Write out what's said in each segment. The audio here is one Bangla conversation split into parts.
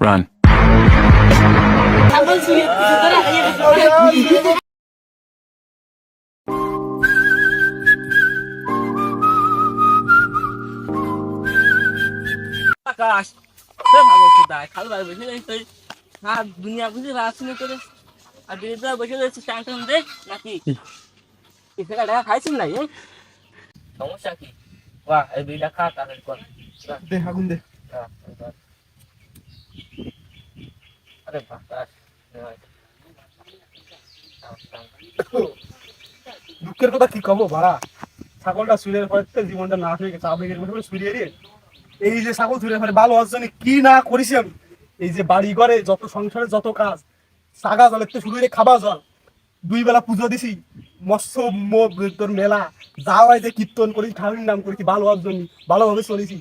Run. আকাশ। সে ভালো কোথায় খাল ভাই বসে রয়েছে। হ্যাঁ দুনিয়া বুঝে রাজনীতি করে আর বিরোধীরা বসে রয়েছে টান টান দে নাকি? এখানে টাকা খাইছেন নাই এই? সমস্যা কি? বাহ এই বিড়িটা খা তাহলে কর। দে আগুন দে। খা, এবার। আরে দুঃখের কথা কি কব ভাড়া ছাগলটা শুয়ে পড়তে জীবনটা না হয়ে গেছে, আবেগের মধ্যে শুয়ে রে এই যে ছাগল শুয়ে পড়ে ভালো হওয়ার জন্য কি না করেছি এই যে বাড়ি ঘরে যত সংসারে যত কাজ, সাগা জলের তো শুরু করে খাবা জল, দুই বেলা পুজো দিছি, মৎস্য তোর মেলা যাওয়াই যে কীর্তন করি ঠাকুরের নাম করেছি ভালো হওয়ার জন্য ভালোভাবে চলেছি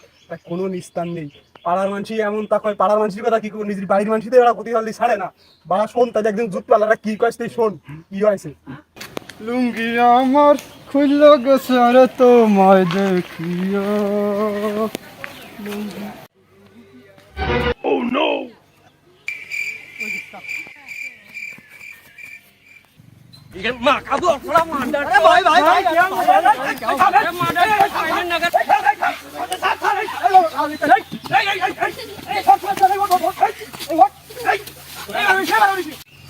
কোনো নিস্তার নেই। পাড়ার মানুষই এমন তা কয় পাড়ার মানুষের কথা কি করব নিজের বাড়ির মানুষদের ওরা প্রতি হলে ছাড়ে না বা শোন তাদের একদিন জুত পালারা কি কয় সেই শোন কি হয়েছে লুঙ্গি আমার খুলল আরে তোমায় দেখিও মা কাবু ফলা মান্ডা ভাই ভাই ভাই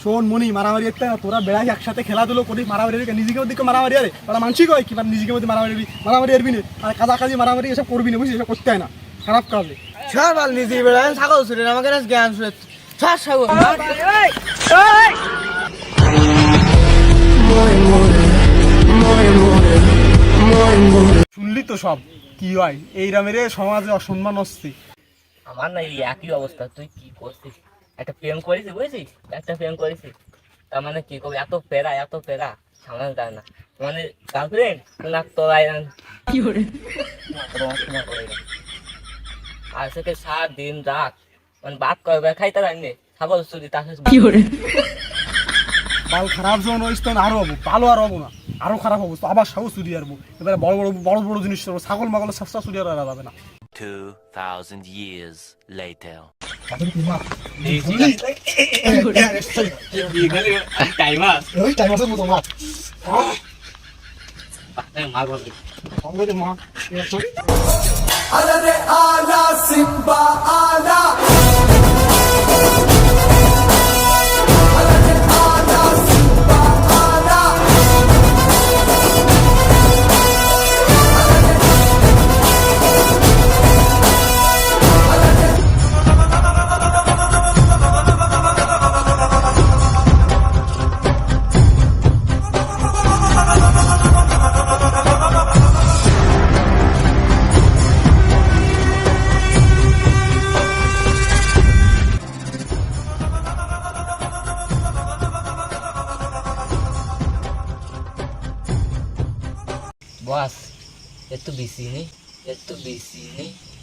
শোন মনি মারামারি একটা তোরা বেড়াই একসাথে খেলাধুলো করি মারামারি নিজেকে দিকে মারামারি আরে। ওরা মানসিক হয় কি? মানে নিজেকে মধ্যে মারামারি মারামারি আরবি না। আর কাজা কাজি মারামারি এসব করবি না বুঝছিস? এসব করতে হয় না। খারাপ কাজ ছাড় বাল নিজে বেড়ায়। ছাগল শুনে আমাকে না জ্ঞান শুনে ছাড় ছাগল। শুনলি তো সব কি হয়? এই রামের সমাজে অসম্মান হচ্ছে আমার না এই একই অবস্থা। তুই কি করছিস? একটা প্রেম করেছি বুঝেছিস? একটা প্রেম করেছিস তার মানে কি করবি? এত পেরা এত পেরা সামনে যায় না। মানে গার্লফ্রেন্ড না কি করে আর থেকে সাত দিন রাত মানে বাদ করবে খাইতে পারিনি ছাগল চুরি তাকে কি করে বাল খারাপ যখন হইস তখন আরও হব ভালো আর হব না। আরও খারাপ হব তো আবার সাহস চুরি আরবো। এবারে বড় বড় বড় বড় জিনিস করব ছাগল মাগল সস্তা চুরি আর যাবে না। 2,000 years later. টাইম ওই টাইম আছে মতো মাছ মার বলবি সঙ্গে মা বস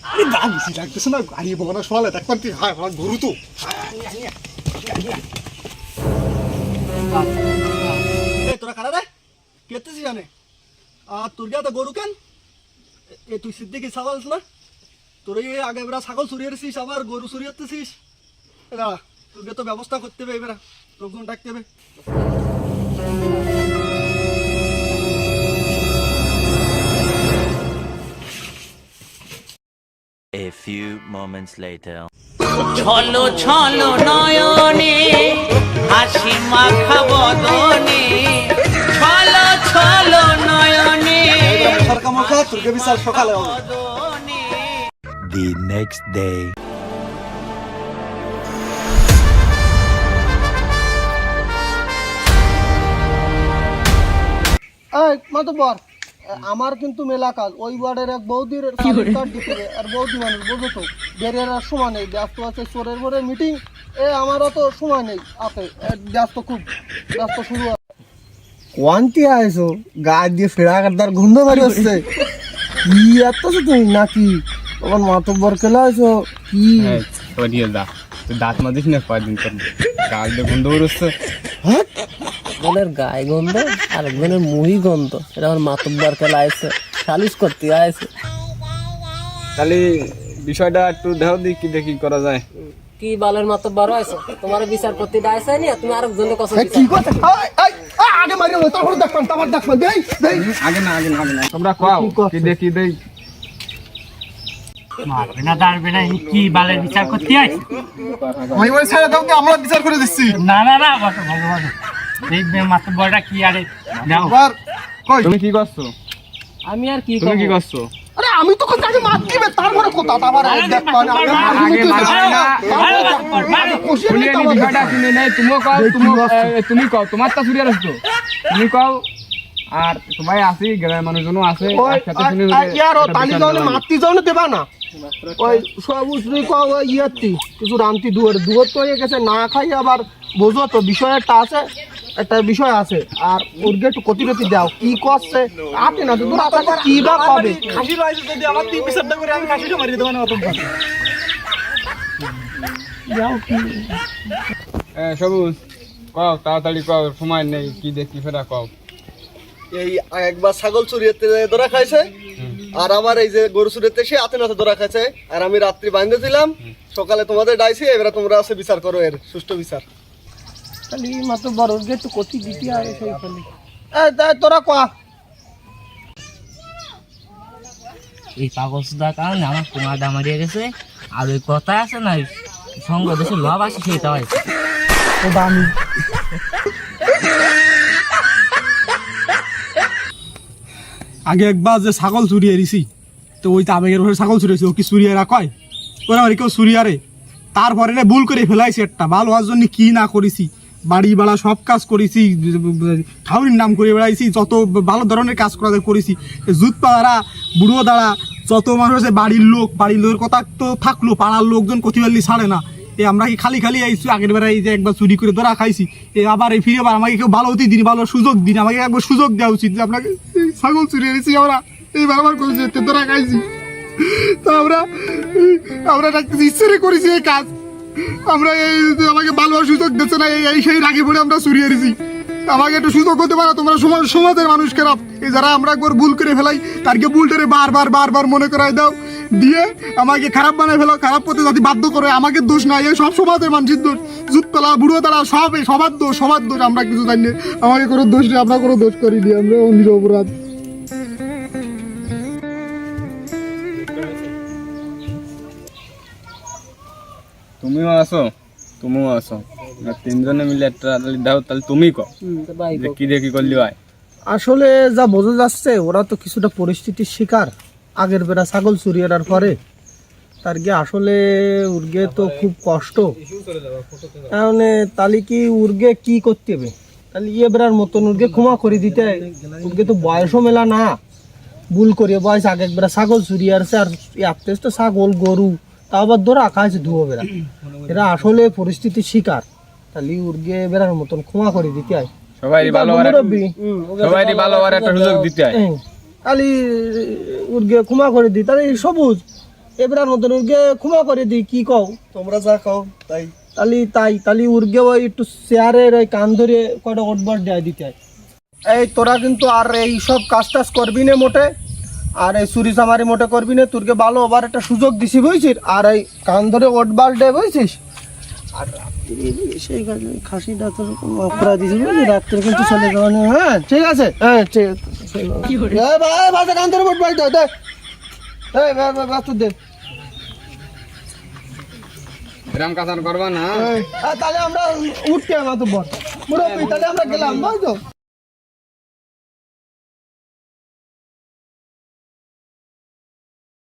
আরে হায় তো। তোরা তো গরু কেন? এ, তুই সিদ্দিকি তোর এই আগে এবার ছাগল চুরিয়েছিস আবার গরু চুরিয়েছিস দাঁড়া তোকে তো ব্যবস্থা করতে হবে এবার। লোকজন ডাকতে হবে few moments later. ছলো ছলো নয়নে হাসি মাখা বদনে ছলো ছলো নয়নে সকালে The next day. এই মাতবর আমার কিন্তু মেলা কাজ। ওই ওয়ার্ডের এক বৌদির। আর বৌদি মানুষ বুঝো তো বেরিয়ে আর সময় নেই ব্যস্ত আছে চোরের পরে মিটিং এ আমারও তো সময় নেই আছে ব্যস্ত খুব ব্যস্ত শুরু আইছো গা দিয়ে ফেরা কাটার গন্ধ বাড়ি হচ্ছে কি এত তুমি নাকি? তোমার মাতব্বর আইছো কি? ওদিকে দা তুই দাঁত মাজিস না কয়দিন তোর গাল দিয়ে গন্ধ বেরোচ্ছে। একজনের গায়ে গন্ধ আর একজনের মুহি গন্ধ। এটা আমার মাতব্বার খেলা আছে সালিশ করতে আছে তাহলে বিষয়টা একটু দেখো দি কি দেখি করা যায়। কি বালের মতো বড় হয়েছে তোমার বিচার করতে দায়সাই নি তুমি কথা কি কথা? আগে মারি তারপর তারপর দেই দেই আগে না আগে না আগে না। তোমরা কও কি দেখি দেই। মারবে না দাঁড়বে না কি বালের বিচার করতে আছে আমি বলে ছেড়ে দাও আমরা বিচার করে দিচ্ছি। না না না বসো বসো বসো। এই বড়টা কি আরে? কই? তুমি কি করছ? আমি আর কি তুমি কি করছ? আরে আমি তো কথা মার দিবে? তারপরে কথা দেখবেন আগে। বিষয়টা শুনি নাই। তুমিও কও তুমি তুমি কও। তোমার তা সুরিয়ার আসতো তুমি কও। আর সবাই আসি গ্রামের মানুষজনও আছে ওই একসাথে শুনি আর- তালি যাওনে মারতি যাওনে দেবা না? ওই সব উসরি কও ইয়াতি কিছু রামতি দুয়ার দুয়ার তো হয়ে গেছে না খাই আবার বোঝো তো বিষয় একটা আছে। একটা বিষয় আছে আর ওরগে একটু কতিরতি দাও। কি করছে? আতে না তো দূর আপনাকে কি বা কবে? খাসির রাইছে যদি আমার তিন বিচারটা করে আমি খাসিটা মারিয়ে দেবো না অত যাও কি। এ, সবুজ কও তাড়াতাড়ি কও সময় নেই কি দেখি ফেরা কও। এই একবার ছাগল চুরিয়েতে ধরা খাইছে আর আমার এই যে গরু চুরিয়েতে সে হাতে নাতে ধরা খাইছে। আর আমি রাত্রি বাঁধে দিলাম সকালে তোমাদের ডাইছি এবারে তোমরা আছে বিচার করো এর সুষ্ঠু বিচার। খালি মাত্র বড় একটু দিতে আর সেই খালি। তাই তোরা কয়া এই পাগল সুদার কারণে আমার কুমারটা মারিয়ে গেছে। আর ওই কথা আছে না সঙ্গ দেশে আছে সেটা হয়েছে আগে একবার যে ছাগল চুরিয়ে দিছি তো ওই তো আবেগের ঘরে ছাগল চুরিয়েছি ও কি চুরিয়ারা কয়? ওরা আমার কেউ চুরিয়ারে? তারপরে রে ভুল করে ফেলাইছে একটা ভালো হওয়ার জন্য কি না করেছি? বাড়ি বাড়া সব কাজ করেছি ঠাউরির নাম করে বেড়াইছি, যত ভালো ধরনের কাজ করা করেছি। জুত পাড়া বুড়ো দাঁড়া যত মানুষ আছে, বাড়ির লোক, বাড়ির লোকের কথা তো থাকল, পাড়ার লোকজন কতিবাল্লি ছাড়ে না। এ আমরা কি খালি খালি আইছি, আগের বেলা এই যে একবার চুরি করে ধরা খাইছি, এ আবার এই ফিরে আবার আমাকে কেউ ভালো হতে দিন, ভালো সুযোগ দিন, আমাকে একবার সুযোগ দেওয়া উচিত যে আপনাকে ছাগল চুরি এনেছি আমরা, এইবার আমার এতে ধরা খাইছি। তা আমরা আমরা ইচ্ছারে করেছি এই কাজ। আমরা এই আমাকে ভালো হওয়ার সুযোগ দিচ্ছে না, এই সেই রাগে পড়ে আমরা চুরি এনেছি আমাকে একটু সুযোগ হতে পারো, তোমরা সমাজ সমাজের মানুষ খারাপ এই যারা আমরা একবার ভুল করে ফেলাই, তারকে ভুলটারে বারবার বারবার মনে করাই দাও। দিয়ে আমাকে খারাপ বানায় ফেলো, খারাপ করতে যাতে বাধ্য করে, আমাকে দোষ নাই, এই সব সমাজের মানুষের দোষ। জুততলা বুড়ো তারা সব সবার দোষ সবার দোষ, আমরা কিছু জানি। আমাকে কোনো দোষ নেই, আমরা কোনো দোষ করি করিনি, আমরা অন্যের অপরাধ। তুমিও আসো তুমিও আসো। আর তিনজনে মিলে একটা দাও তাহলে তুমি ভাই যে কি দেখি করলি ভাই। আসলে যা বোঝা যাচ্ছে ওরা তো কিছুটা পরিস্থিতির শিকার। আগের বেড়া ছাগল চুরি চুরিয়ার পরে। তার গিয়ে আসলে উর্গে তো খুব কষ্ট। তাহলে তাহলে কি উর্গে কি করতে হবে? তাহলে ইয়ে বেড়ার মতন উর্গে ক্ষমা করে দিতে উর্গে তো বয়সও মেলা না। ভুল করিয়ে বয়স আগে একবার ছাগল চুরিয়ারছে আর আস্তে আস্তে ছাগল গরু তা আবার ধরে আঁকা আছে ধুয়ো বেড়া। এরা আসলে পরিস্থিতির শিকার। তাহলে উর্গে বেড়ার মতন ক্ষমা করে দিতে হয়। সবাই ভালো। সবাই ভালো একটা সুযোগ দিতে হয়। এই, উর্গে ক্ষমা করে দিই তাহলে সবুজ। এবার মতন উর্গে ক্ষমা করে দিই কি কও? তোমরা যা খাও তাই। তাহলে তাই তাহলে উর্গে ওই একটু চেয়ারের ওই কান ধরে কয়টা ওটবার দেয় দিতে হয়। এই তোরা কিন্তু আর এই সব কাজ টাজ করবি না মোটে। আর এই চুরি চামারি মোটে করবি না তোরকে ভালো আবার একটা সুযোগ দিছি বুঝছিস? আর এই কান ধরে ওটবার দেয় বুঝছিস? আর রাত্রি সেই কাজে খাসিটা তোর অপরাধ দিছি বুঝলি? রাত্রে কিন্তু চলে যাওয়া নেই, হ্যাঁ ঠিক আছে? হ্যাঁ ঠিক আছে ভাই ভাই কান ধরে ওটবার দে। দে। দে কাজ আর করবা না। তাহলে আমরা উঠতে মাতো বল তাহলে আমরা গেলাম বুঝছ?